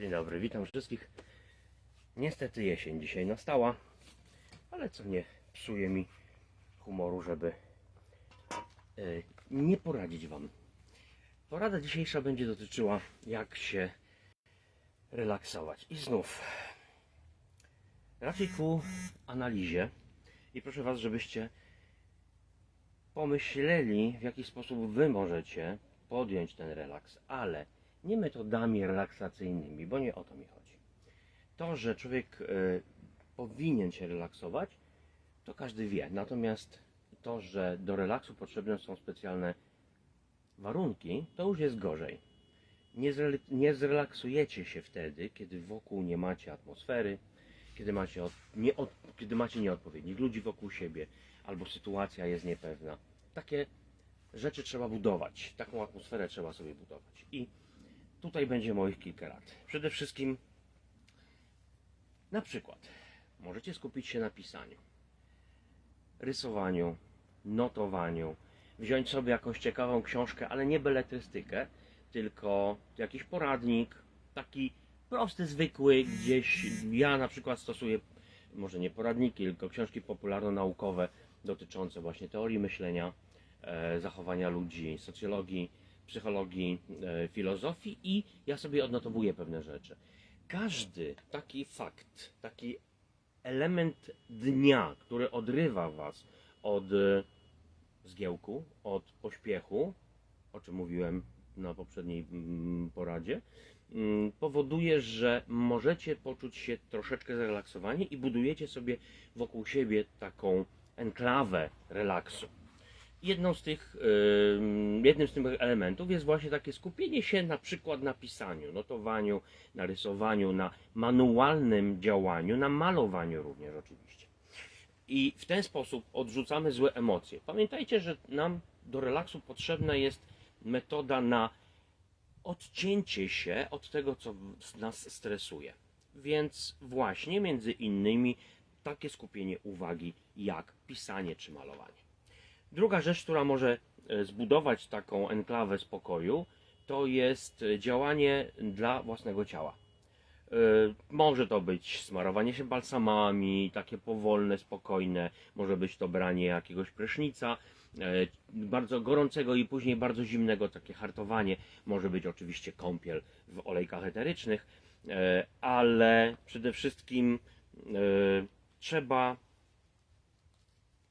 Dzień dobry, witam wszystkich. Niestety jesień dzisiaj nastała, ale co nie psuje mi humoru, żeby e, nie poradzić Wam. Porada dzisiejsza będzie dotyczyła jak się relaksować. I znów raczej ku analizie i proszę Was, żebyście pomyśleli, w jaki sposób Wy możecie podjąć ten relaks, ale nie metodami relaksacyjnymi, bo nie o to mi chodzi. To, że człowiek e, powinien się relaksować, to każdy wie. Natomiast to, że do relaksu potrzebne są specjalne warunki, to już jest gorzej. Nie, zrel- nie zrelaksujecie się wtedy, kiedy wokół nie macie atmosfery, kiedy macie, od, nie od, kiedy macie nieodpowiednich ludzi wokół siebie, albo sytuacja jest niepewna. Takie rzeczy trzeba budować, taką atmosferę trzeba sobie budować. I tutaj będzie moich kilka rad. Przede wszystkim, na przykład, możecie skupić się na pisaniu, rysowaniu, notowaniu, wziąć sobie jakąś ciekawą książkę, ale nie beletrystykę, tylko jakiś poradnik, taki prosty, zwykły, gdzieś ja na przykład stosuję, może nie poradniki, tylko książki popularno-naukowe dotyczące właśnie teorii myślenia, e, zachowania ludzi, socjologii, psychologii, e, filozofii i ja sobie odnotowuję pewne rzeczy. Każdy taki fakt, taki element dnia, który odrywa Was od e, zgiełku, od pośpiechu, o czym mówiłem na poprzedniej mm, poradzie, mm, powoduje, że możecie poczuć się troszeczkę zrelaksowani i budujecie sobie wokół siebie taką enklawę relaksu. Jedną z tych, ym, jednym z tych elementów jest właśnie takie skupienie się na przykład na pisaniu, notowaniu, na rysowaniu, na manualnym działaniu, na malowaniu również oczywiście. I w ten sposób odrzucamy złe emocje. Pamiętajcie, że nam do relaksu potrzebna jest metoda na odcięcie się od tego, co nas stresuje. Więc właśnie między innymi takie skupienie uwagi jak pisanie czy malowanie. Druga rzecz, która może e, zbudować taką enklawę spokoju, to jest e, działanie dla własnego ciała. E, Może to być smarowanie się balsamami, takie powolne, spokojne, może być to branie jakiegoś prysznica, bardzo gorącego i później bardzo zimnego, takie hartowanie, może być oczywiście kąpiel w olejkach eterycznych, ale przede wszystkim trzeba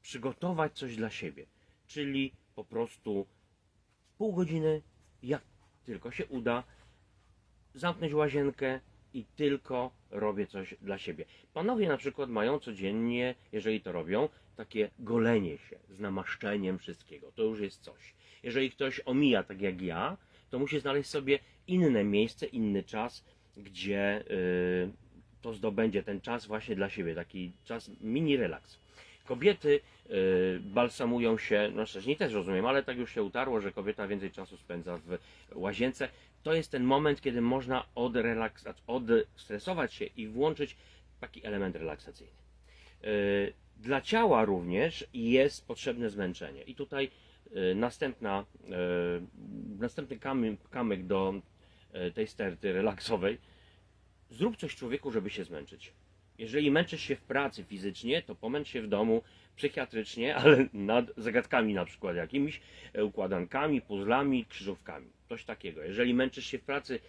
przygotować coś dla siebie, czyli po prostu pół godziny, jak tylko się uda, zamknąć łazienkę i tylko robię coś dla siebie. Panowie na przykład mają codziennie, jeżeli to robią, takie golenie się z namaszczeniem wszystkiego. To już jest coś. Jeżeli ktoś omija tak jak ja, to musi znaleźć sobie inne miejsce, inny czas, gdzie yy, to zdobędzie ten czas właśnie dla siebie, taki czas mini relaks. Kobiety y, balsamują się, no mężczyźni też rozumiem, ale tak już się utarło, że kobieta więcej czasu spędza w łazience. To jest ten moment, kiedy można odrelaksować, odstresować się i włączyć taki element relaksacyjny. Y, Dla ciała również jest potrzebne zmęczenie. I tutaj y, następna, następny kamyk, do tej sterty relaksowej. Zrób coś człowieku, żeby się zmęczyć. Jeżeli męczysz się w pracy fizycznie, to pomęcz się w domu psychiatrycznie, ale nad zagadkami na przykład jakimiś, e, układankami, puzzlami, krzyżówkami. Coś takiego. Jeżeli męczysz się w pracy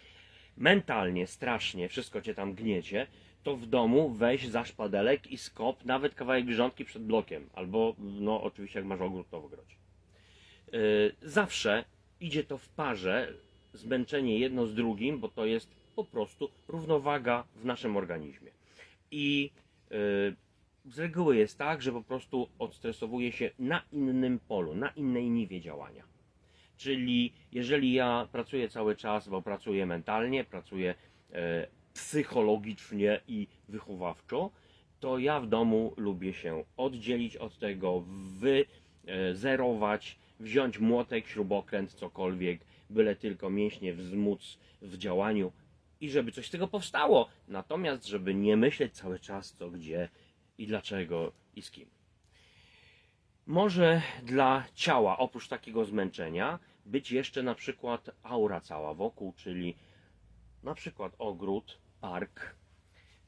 mentalnie, strasznie, wszystko cię tam gniecie, to w domu weź za szpadelek i skop nawet kawałek grządki przed blokiem. Albo, no oczywiście jak masz ogród, to w ogrodzie. Yy, Zawsze idzie to w parze, zmęczenie jedno z drugim, bo to jest po prostu równowaga w naszym organizmie. I yy, z reguły jest tak, że po prostu odstresowuje się na innym polu, na innej niwie działania. Czyli jeżeli ja pracuję cały czas, bo pracuję mentalnie, pracuję e, psychologicznie i wychowawczo, to ja w domu lubię się oddzielić od tego, wyzerować, wziąć młotek, śrubokręt, cokolwiek, byle tylko mięśnie wzmóc w działaniu i żeby coś z tego powstało. Natomiast, żeby nie myśleć cały czas co, gdzie i dlaczego i z kim. Może dla ciała, oprócz takiego zmęczenia, być jeszcze na przykład aura cała wokół, czyli na przykład ogród, park,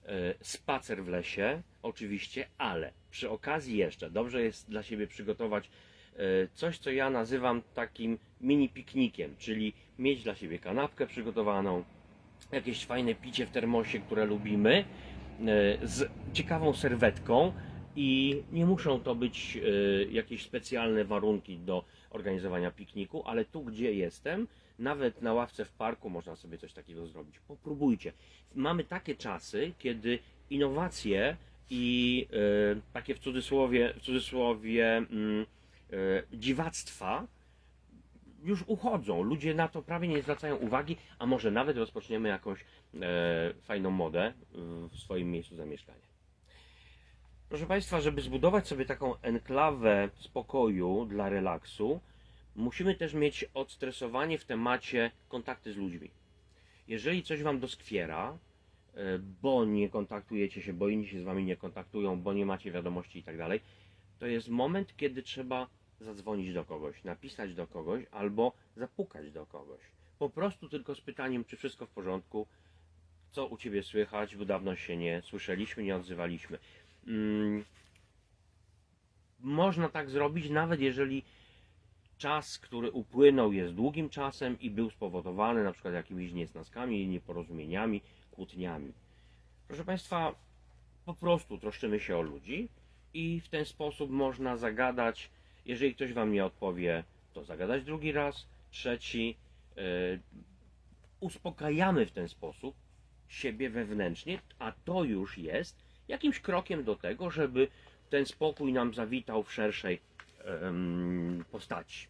e, spacer w lesie, oczywiście, ale przy okazji jeszcze dobrze jest dla siebie przygotować e, coś, co ja nazywam takim mini piknikiem, czyli mieć dla siebie kanapkę przygotowaną, jakieś fajne picie w termosie, które lubimy, e, z ciekawą serwetką i nie muszą to być e, jakieś specjalne warunki do organizowania pikniku, ale tu, gdzie jestem, nawet na ławce w parku można sobie coś takiego zrobić. Popróbujcie. Mamy takie czasy, kiedy innowacje i e, takie w cudzysłowie, w cudzysłowie mm, dziwactwa już uchodzą. Ludzie na to prawie nie zwracają uwagi, a może nawet rozpoczniemy jakąś e, fajną modę w swoim miejscu zamieszkania. Proszę Państwa, żeby zbudować sobie taką enklawę spokoju dla relaksu, musimy też mieć odstresowanie w temacie kontakty z ludźmi. Jeżeli coś Wam doskwiera, e, bo nie kontaktujecie się, bo inni się z Wami nie kontaktują, bo nie macie wiadomości i tak dalej, to jest moment, kiedy trzeba zadzwonić do kogoś, napisać do kogoś albo zapukać do kogoś. Po prostu tylko z pytaniem, czy wszystko w porządku, co u Ciebie słychać, bo dawno się nie słyszeliśmy, nie odzywaliśmy. Mm, można tak zrobić, nawet jeżeli czas, który upłynął, jest długim czasem i był spowodowany na przykład jakimiś niesnaskami, nieporozumieniami, kłótniami. Proszę Państwa, po prostu troszczymy się o ludzi i w ten sposób można zagadać. Jeżeli ktoś Wam nie odpowie, to zagadać drugi raz, trzeci. Yy, uspokajamy w ten sposób siebie wewnętrznie, a to już jest jakimś krokiem do tego, żeby ten spokój nam zawitał w szerszej postaci.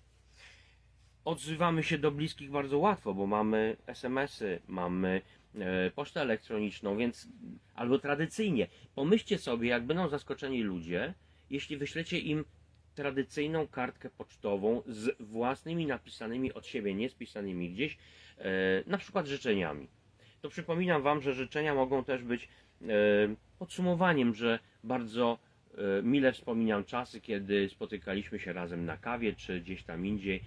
Odzywamy się do bliskich bardzo łatwo, bo mamy SMS-y, mamy e, pocztę elektroniczną, więc albo tradycyjnie. Pomyślcie sobie, jak będą zaskoczeni ludzie, jeśli wyślecie im tradycyjną kartkę pocztową z własnymi napisanymi od siebie, nie spisanymi gdzieś, e, na przykład życzeniami. To przypominam Wam, że życzenia mogą też być e, podsumowaniem, że bardzo e, mile wspominam czasy, kiedy spotykaliśmy się razem na kawie, czy gdzieś tam indziej.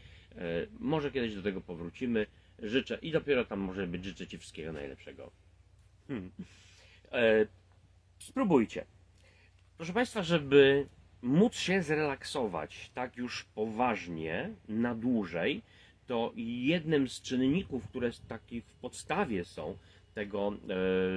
Może kiedyś do tego powrócimy. Życzę i dopiero tam może być życzę Ci wszystkiego najlepszego. Hmm. Spróbujcie. Proszę Państwa, żeby móc się zrelaksować tak już poważnie, na dłużej, to jednym z czynników, które w podstawie są tego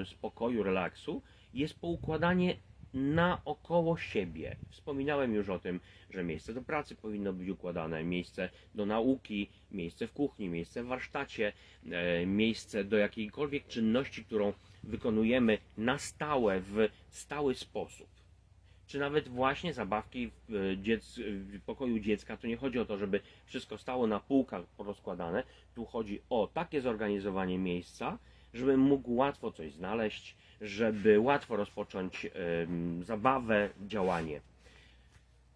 e, spokoju, relaksu, jest poukładanie naokoło siebie. Wspominałem już o tym, że miejsce do pracy powinno być układane, miejsce do nauki, miejsce w kuchni, miejsce w warsztacie, e, miejsce do jakiejkolwiek czynności, którą wykonujemy na stałe, w stały sposób. Czy nawet właśnie zabawki w, e, dziec, w pokoju dziecka, to nie chodzi o to, żeby wszystko stało na półkach porozkładane. Tu chodzi o takie zorganizowanie miejsca, żeby mógł łatwo coś znaleźć, żeby łatwo rozpocząć zabawę, działanie.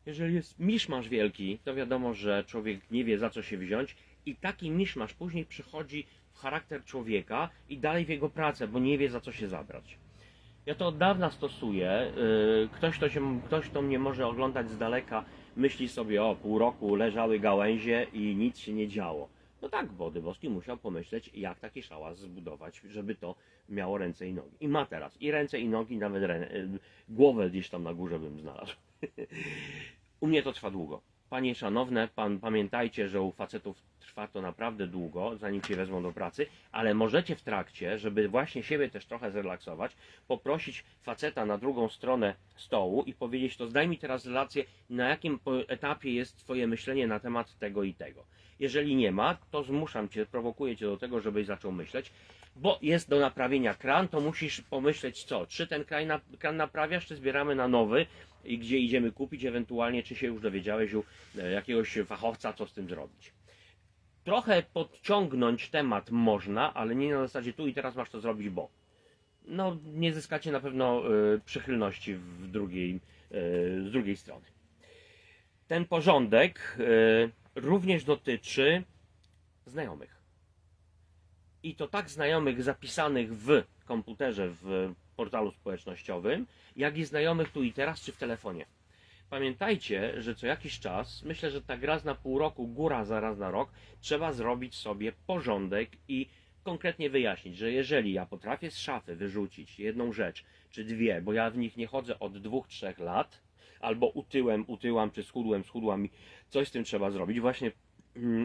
Jeżeli jest miszmasz wielki, to wiadomo, że człowiek nie wie za co się wziąć i taki miszmasz później przychodzi w charakter człowieka i dalej w jego pracę, bo nie wie za co się zabrać. Ja to od dawna stosuję. Yy, Ktoś, kto, się, ktoś, kto mnie może oglądać z daleka, myśli sobie, o pół roku leżały gałęzie i nic się nie działo. No tak, bo Dybowski musiał pomyśleć, jak taki szałas zbudować, żeby to miało ręce i nogi. I ma teraz i ręce i nogi, nawet y, głowę gdzieś tam na górze bym znalazł. U mnie to trwa długo. Panie szanowne, pan pamiętajcie, że u facetów trwa to naprawdę długo, zanim cię wezmą do pracy, ale możecie w trakcie, żeby właśnie siebie też trochę zrelaksować, poprosić faceta na drugą stronę stołu i powiedzieć, to zdaj mi teraz relację, na jakim etapie jest twoje myślenie na temat tego i tego. Jeżeli nie ma, to zmuszam cię, prowokuję cię do tego, żebyś zaczął myśleć, bo jest do naprawienia kran, to musisz pomyśleć co, czy ten kran, kran naprawiasz, czy zbieramy na nowy i gdzie idziemy kupić, ewentualnie czy się już dowiedziałeś u e, jakiegoś fachowca, co z tym zrobić. Trochę podciągnąć temat można, ale nie na zasadzie tu i teraz masz to zrobić, bo. No, nie zyskacie na pewno e, przychylności w drugiej, e, z drugiej strony. Ten porządek e, również dotyczy znajomych. I to tak znajomych zapisanych w komputerze, w portalu społecznościowym, jak i znajomych tu i teraz, czy w telefonie. Pamiętajcie, że co jakiś czas, myślę, że tak raz na pół roku, góra za raz na rok, trzeba zrobić sobie porządek i konkretnie wyjaśnić, że jeżeli ja potrafię z szafy wyrzucić jedną rzecz, czy dwie, bo ja w nich nie chodzę od dwóch, trzech lat, albo utyłem, utyłam, czy schudłem, schudłam i coś z tym trzeba zrobić. Właśnie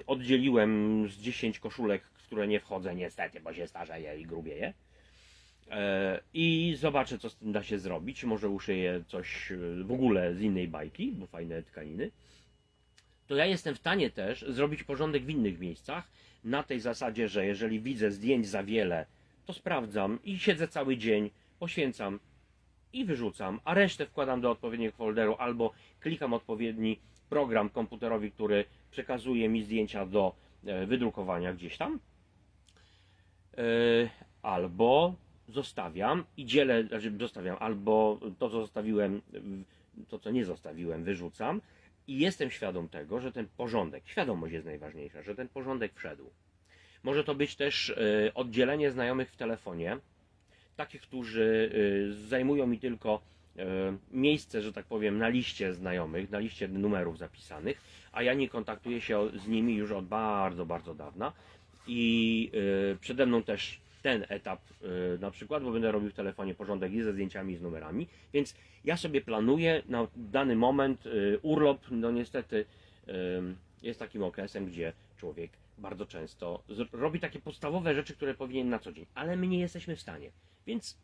oddzieliłem z 10 koszulek, które nie wchodzę niestety, bo się starzeję i grubieję. E, I zobaczę, co z tym da się zrobić. Może uszyję coś e, w ogóle z innej bajki, bo fajne tkaniny. To ja jestem w stanie też zrobić porządek w innych miejscach. Na tej zasadzie, że jeżeli widzę zdjęć za wiele, to sprawdzam i siedzę cały dzień, poświęcam i wyrzucam, a resztę wkładam do odpowiedniego folderu albo klikam odpowiedni program komputerowi, który przekazuje mi zdjęcia do e, wydrukowania gdzieś tam. E, Albo zostawiam i dzielę, znaczy zostawiam, albo to, co zostawiłem, to, co nie zostawiłem, wyrzucam i jestem świadom tego, że ten porządek, świadomość jest najważniejsza, że ten porządek wszedł. Może to być też e, oddzielenie znajomych w telefonie, takich, którzy zajmują mi tylko miejsce, że tak powiem, na liście znajomych, na liście numerów zapisanych, a ja nie kontaktuję się z nimi już od bardzo, bardzo dawna. I y, przede mną też ten etap y, na przykład, bo będę robił w telefonie porządek i ze zdjęciami, i z numerami, więc ja sobie planuję na dany moment urlop, no niestety jest takim okresem, gdzie człowiek bardzo często robi takie podstawowe rzeczy, które powinien na co dzień, ale my nie jesteśmy w stanie. Więc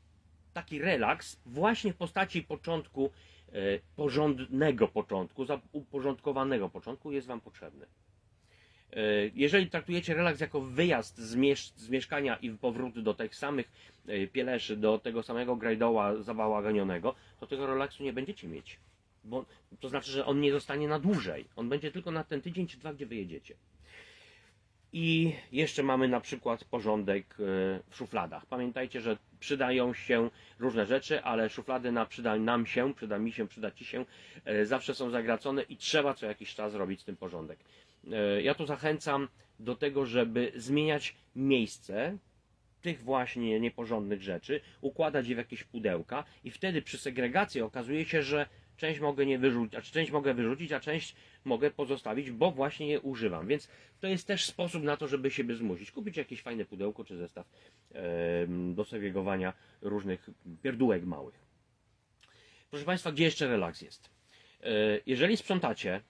taki relaks właśnie w postaci początku, e, porządnego początku, uporządkowanego początku jest Wam potrzebny. E, jeżeli traktujecie relaks jako wyjazd z, miesz- z mieszkania i powrót do tych samych e, pieleszy, do tego samego grajdoła zabałaganionego, to tego relaksu nie będziecie mieć. Bo to znaczy, że on nie zostanie na dłużej. On będzie tylko na ten tydzień czy dwa, gdzie wyjedziecie. I jeszcze mamy na przykład porządek e, w szufladach. Pamiętajcie, że przydają się różne rzeczy, ale szuflady na przyda nam się, przyda mi się, przyda ci się, e, zawsze są zagracone i trzeba co jakiś czas robić z tym porządek. E, Ja tu zachęcam do tego, żeby zmieniać miejsce tych właśnie nieporządnych rzeczy, układać je w jakieś pudełka i wtedy przy segregacji okazuje się, że część mogę nie wyrzucić, a część mogę wyrzucić, a część mogę pozostawić, bo właśnie je używam. Więc to jest też sposób na to, żeby siebie zmusić. Kupić jakieś fajne pudełko czy zestaw do segregowania różnych pierdółek małych. Proszę Państwa, gdzie jeszcze relaks jest? E, Jeżeli sprzątacie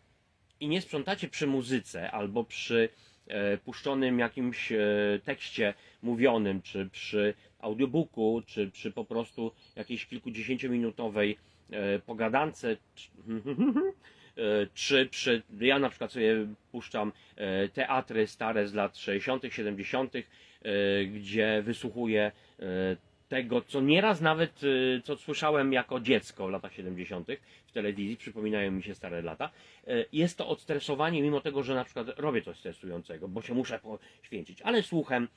i nie sprzątacie przy muzyce albo przy e, puszczonym jakimś e, tekście mówionym, czy przy audiobooku, czy przy po prostu jakiejś kilkudziesięciominutowej pogadance, czy, e, czy przy, ja na przykład sobie puszczam e, teatry stare z lat 60., 70., e, gdzie wysłuchuję tego, co nieraz nawet, co słyszałem jako dziecko w latach 70. w telewizji, przypominają mi się stare lata. Jest to odstresowanie, mimo tego, że na przykład robię coś stresującego, bo się muszę poświęcić, ale słuchem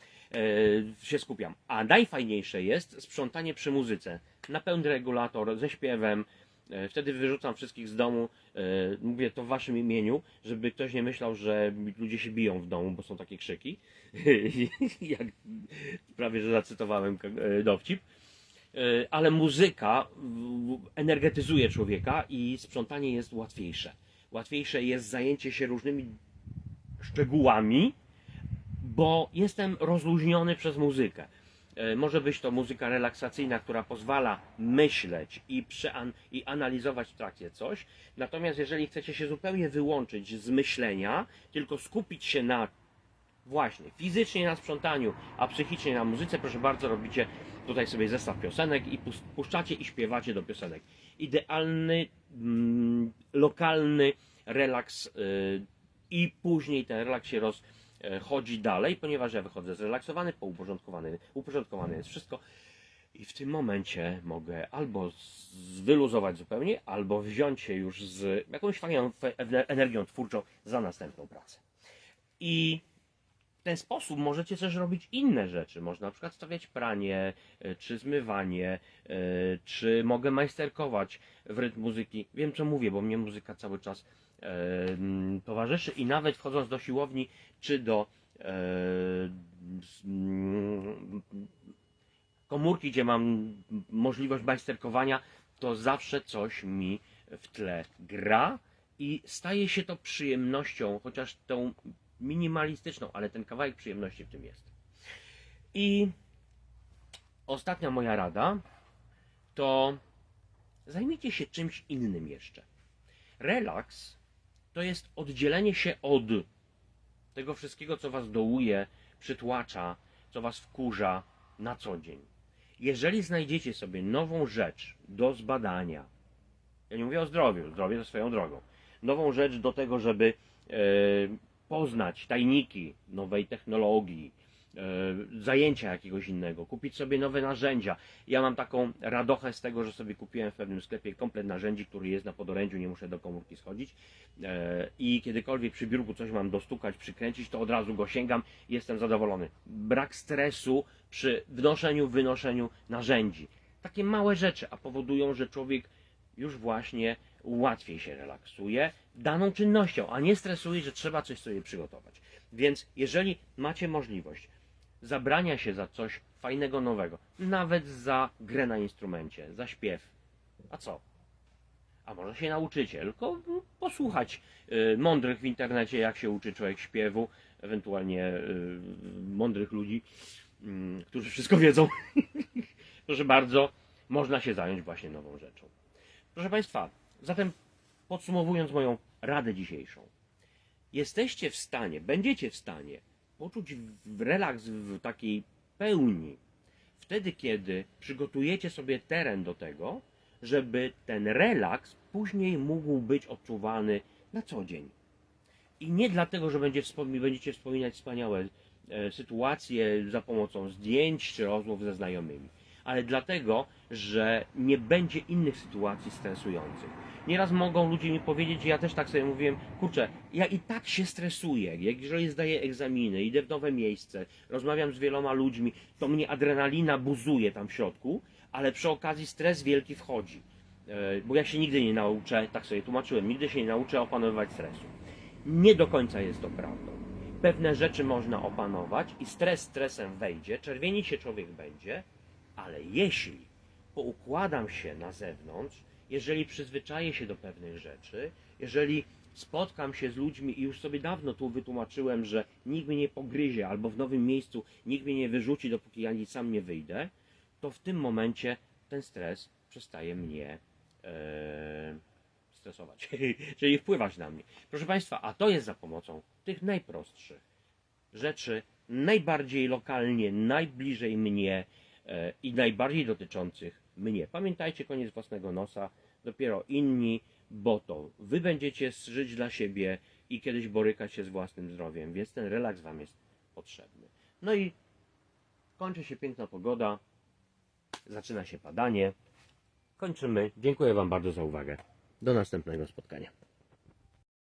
się skupiam. A najfajniejsze jest sprzątanie przy muzyce. Na pełny regulator, ze śpiewem, Wtedy wyrzucam wszystkich z domu. e, Mówię to w waszym imieniu, żeby ktoś nie myślał, że ludzie się biją w domu, bo są takie krzyki. Jak prawie że zacytowałem e, dowcip. E, Ale muzyka energetyzuje człowieka i sprzątanie jest łatwiejsze. Łatwiejsze jest zajęcie się różnymi szczegółami, bo jestem rozluźniony przez muzykę. E, Może być to muzyka relaksacyjna, która pozwala myśleć i, przean- i analizować w trakcie coś. Natomiast jeżeli chcecie się zupełnie wyłączyć z myślenia, tylko skupić się na właśnie fizycznie na sprzątaniu, a psychicznie na muzyce, proszę bardzo, robicie tutaj sobie zestaw piosenek i pus- puszczacie i śpiewacie do piosenek. Idealny, mm, lokalny relaks y, i później ten relaks się rozchodzi dalej, ponieważ ja wychodzę zrelaksowany, pouporządkowany, uporządkowane jest wszystko i w tym momencie mogę albo wyluzować zupełnie, albo wziąć się już z jakąś fajną energią twórczą za następną pracę. I w ten sposób możecie też robić inne rzeczy. Można na przykład stawiać pranie, e, czy zmywanie, e, czy mogę majsterkować w rytm muzyki. Wiem co mówię, bo mnie muzyka cały czas e, towarzyszy i nawet wchodząc do siłowni, czy do mm, komórki, gdzie mam możliwość majsterkowania, to zawsze coś mi w tle gra i staje się to przyjemnością, chociaż tą minimalistyczną, ale ten kawałek przyjemności w tym jest. I ostatnia moja rada to zajmijcie się czymś innym jeszcze. Relaks to jest oddzielenie się od tego wszystkiego, co was dołuje, przytłacza, co was wkurza na co dzień. Jeżeli znajdziecie sobie nową rzecz do zbadania, ja nie mówię o zdrowiu, zdrowie to swoją drogą, nową rzecz do tego, żeby e, poznać tajniki nowej technologii, zajęcia jakiegoś innego, kupić sobie nowe narzędzia. Ja mam taką radochę z tego, że sobie kupiłem w pewnym sklepie komplet narzędzi, który jest na podorędziu, nie muszę do komórki schodzić e, i kiedykolwiek przy biurku coś mam dostukać, przykręcić, to od razu go sięgam jestem zadowolony. Brak stresu przy wnoszeniu, wynoszeniu narzędzi. Takie małe rzeczy, a powodują, że człowiek już właśnie łatwiej się relaksuje daną czynnością, a nie stresuje, że trzeba coś sobie przygotować. Więc jeżeli macie możliwość zabrania się za coś fajnego, nowego, nawet za grę na instrumencie, za śpiew, a co? A może się nauczycie, tylko posłuchać y, mądrych w internecie, jak się uczy człowiek śpiewu, ewentualnie y, mądrych ludzi, mm, którzy wszystko wiedzą. Proszę bardzo, można się zająć właśnie nową rzeczą. Proszę Państwa, zatem podsumowując moją radę dzisiejszą, jesteście w stanie, będziecie w stanie poczuć w- relaks w takiej pełni wtedy, kiedy przygotujecie sobie teren do tego, żeby ten relaks później mógł być odczuwany na co dzień. I nie dlatego, że będzie wspom- będziecie wspominać wspaniałe e, sytuacje za pomocą zdjęć czy rozmów ze znajomymi, ale dlatego, że nie będzie innych sytuacji stresujących. Nieraz mogą ludzie mi powiedzieć, ja też tak sobie mówiłem, kurczę, ja i tak się stresuję, jak jeżeli zdaję egzaminy, idę w nowe miejsce, rozmawiam z wieloma ludźmi, to mnie adrenalina buzuje tam w środku, ale przy okazji stres wielki wchodzi. E, Bo ja się nigdy nie nauczę, tak sobie tłumaczyłem, nigdy się nie nauczę opanowywać stresu. Nie do końca jest to prawdą. Pewne rzeczy można opanować i stres stresem wejdzie, czerwienić się człowiek będzie, ale jeśli poukładam się na zewnątrz, jeżeli przyzwyczaję się do pewnych rzeczy, jeżeli spotkam się z ludźmi i już sobie dawno tu wytłumaczyłem, że nikt mnie nie pogryzie albo w nowym miejscu nikt mnie nie wyrzuci, dopóki ja nic sam nie wyjdę, to w tym momencie ten stres przestaje mnie e, stresować, czyli wpływać na mnie. Proszę Państwa, a to jest za pomocą tych najprostszych rzeczy, najbardziej lokalnie, najbliżej mnie e, i najbardziej dotyczących mnie. Pamiętajcie, koniec własnego nosa, dopiero inni, bo to wy będziecie żyć dla siebie i kiedyś borykać się z własnym zdrowiem, więc ten relaks wam jest potrzebny. No i kończy się piękna pogoda, zaczyna się padanie. Kończymy. Dziękuję Wam bardzo za uwagę. Do następnego spotkania.